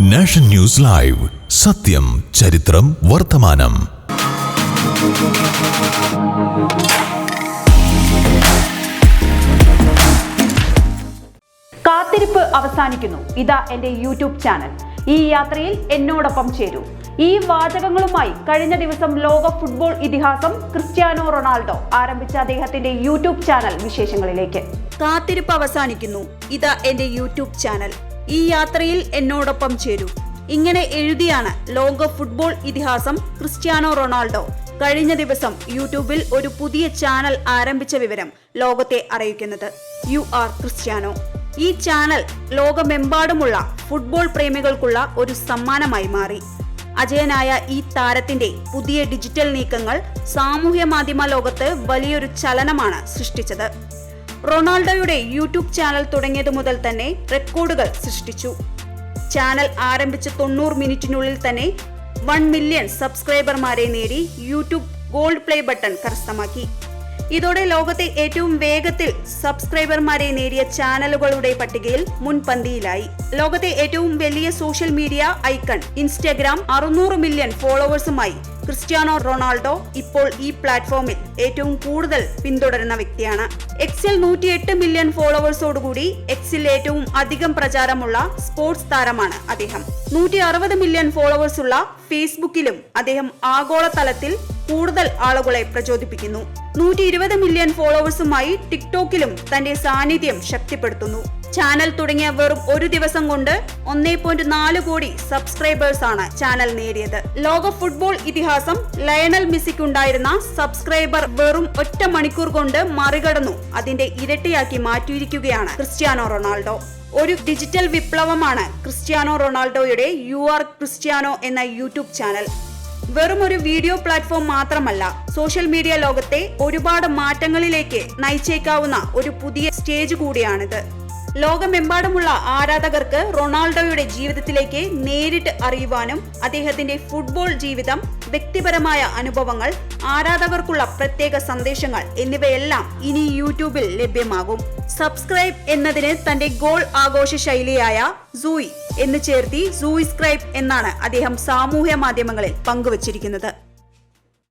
Nation news live. സത്യം ചരിത്രം വർത്തമാനം. കാത്തിരിപ്പ് അവസാനിക്കുന്നു. ഇതാ എന്റെ യൂട്യൂബ് ചാനൽ. ഈ യാത്രയിൽ എന്നോടൊപ്പം ചേരൂ. ഈ വാചകങ്ങളുമായി കഴിഞ്ഞ ദിവസം ലോക ഫുട്ബോൾ ഇതിഹാസം ക്രിസ്ത്യാനോ റൊണാൾഡോ ആരംഭിച്ച അദ്ദേഹത്തിന്റെ യൂട്യൂബ് ചാനൽ വിശേഷങ്ങളിലേക്ക്. കാത്തിരിപ്പ് അവസാനിക്കുന്നു. ഇതാ എന്റെ യൂട്യൂബ് ചാനൽ. ഈ യാത്രയിൽ എന്നോടൊപ്പം ചേരൂ. ഇങ്ങനെ എഴുതിയാണ് ലോക ഫുട്ബോൾ ഇതിഹാസം ക്രിസ്ത്യാനോ റൊണാൾഡോ. കഴിഞ്ഞ ദിവസം യൂട്യൂബിൽ ഒരു പുതിയ ചാനൽ ആരംഭിച്ച വിവരം ലോകത്തെ അറിയിക്കുന്നത്. U R Cristiano. ഈ ചാനൽ ലോകമെമ്പാടുമുള്ള ഫുട്ബോൾ പ്രേമികൾക്കുള്ള ഒരു സമ്മാനമായി മാറി. അജയനായ ഈ താരത്തിന്റെ പുതിയ ഡിജിറ്റൽ നീക്കങ്ങൾ സാമൂഹ്യ മാധ്യമ ലോകത്ത് വലിയൊരു ചലനമാണ് സൃഷ്ടിച്ചത്. റൊണാൾഡോയുടെ യൂട്യൂബ് ചാനൽ തുടങ്ങിയതു മുതൽ തന്നെ റെക്കോർഡുകൾ സൃഷ്ടിച്ചു. ചാനൽ ആരംഭിച്ച് തൊണ്ണൂറ് മിനിറ്റിനുള്ളിൽ തന്നെ വൺ മില്യൺ സബ്സ്ക്രൈബർമാരെ നേടി യൂട്യൂബ് ഗോൾഡ് പ്ലേ ബട്ടൺ കരസ്ഥമാക്കി. ഇതോടെ ലോകത്തെ ഏറ്റവും വേഗത്തിൽ സബ്സ്ക്രൈബർമാരെ നേടിയ ചാനലുകളുടെ പട്ടികയിൽ മുൻപന്തിയിലായി. ലോകത്തെ ഏറ്റവും വലിയ സോഷ്യൽ മീഡിയ ഐക്കൺ ഇൻസ്റ്റഗ്രാം അറുന്നൂറ് മില്യൺ ഫോളോവേഴ്സുമായി ക്രിസ്ത്യാനോ റൊണാൾഡോ ഇപ്പോൾ ഈ പ്ലാറ്റ്ഫോമിൽ ഏറ്റവും കൂടുതൽ പിന്തുടരുന്ന വ്യക്തിയാണ്. എക്സിൽ നൂറ്റിയെട്ട് മില്യൺ ഫോളോവേഴ്സോടുകൂടി എക്സിൽ ഏറ്റവും അധികം പ്രചാരമുള്ള സ്പോർട്സ് താരമാണ് അദ്ദേഹം. നൂറ്റി അറുപത് മില്യൺ ഫോളോവേഴ്സുള്ള ഫേസ്ബുക്കിലും അദ്ദേഹം ആഗോളതലത്തിൽ കൂടുതൽ ആളുകളെ പ്രചോദിപ്പിക്കുന്നു. നൂറ്റി ഇരുപത് മില്യൺ ഫോളോവേഴ്സുമായി ടിക്ടോക്കിലും തന്റെ സാന്നിധ്യം ശക്തിപ്പെടുത്തുന്നു. ചാനൽ തുടങ്ങിയ വെറും ഒരു ദിവസം കൊണ്ട് ഒന്നേ പോയിന്റ് നാല് കോടി സബ്സ്ക്രൈബേഴ്സ് ആണ് ചാനൽ നേടിയത്. ലോക ഫുട്ബോൾ ഇതിഹാസം ലയണൽ മെസ്സിക്കുണ്ടായിരുന്ന സബ്സ്ക്രൈബർ വെറും ഒറ്റ മണിക്കൂർ കൊണ്ട് മറികടന്നു അതിന്റെ ഇരട്ടിയാക്കി മാറ്റിയിരിക്കുകയാണ് ക്രിസ്ത്യാനോ റൊണാൾഡോ. ഒരു ഡിജിറ്റൽ വിപ്ലവമാണ് ക്രിസ്ത്യാനോ റൊണാൾഡോയുടെ യു ആർ ക്രിസ്ത്യാനോ എന്ന യൂട്യൂബ് ചാനൽ. വെറും ഒരു വീഡിയോ പ്ലാറ്റ്ഫോം മാത്രമല്ല സോഷ്യൽ മീഡിയ ലോകത്തെ ഒരുപാട് മാറ്റങ്ങളിലേക്ക് നയിച്ചേക്കാവുന്ന ഒരു പുതിയ സ്റ്റേജ് കൂടിയാണിത്. ലോകമെമ്പാടുമുള്ള ആരാധകർക്ക് റൊണാൾഡോയുടെ ജീവിതത്തിലേക്ക് നേരിട്ട് അറിയുവാനും അദ്ദേഹത്തിന്റെ ഫുട്ബോൾ ജീവിതം വ്യക്തിപരമായ അനുഭവങ്ങൾ ആരാധകർക്കുള്ള പ്രത്യേക സന്ദേശങ്ങൾ എന്നിവയെല്ലാം ഇനി യൂട്യൂബിൽ ലഭ്യമാകും. സബ്സ്ക്രൈബ് എന്നതിന് തന്റെ ഗോൾ ആഘോഷ ശൈലിയായ സൂയി എന്ന് ചേർത്തി സൂയിസ്ക്രൈബ് എന്നാണ് അദ്ദേഹം സാമൂഹ്യ മാധ്യമങ്ങളിൽ പങ്കുവച്ചിരിക്കുന്നത്.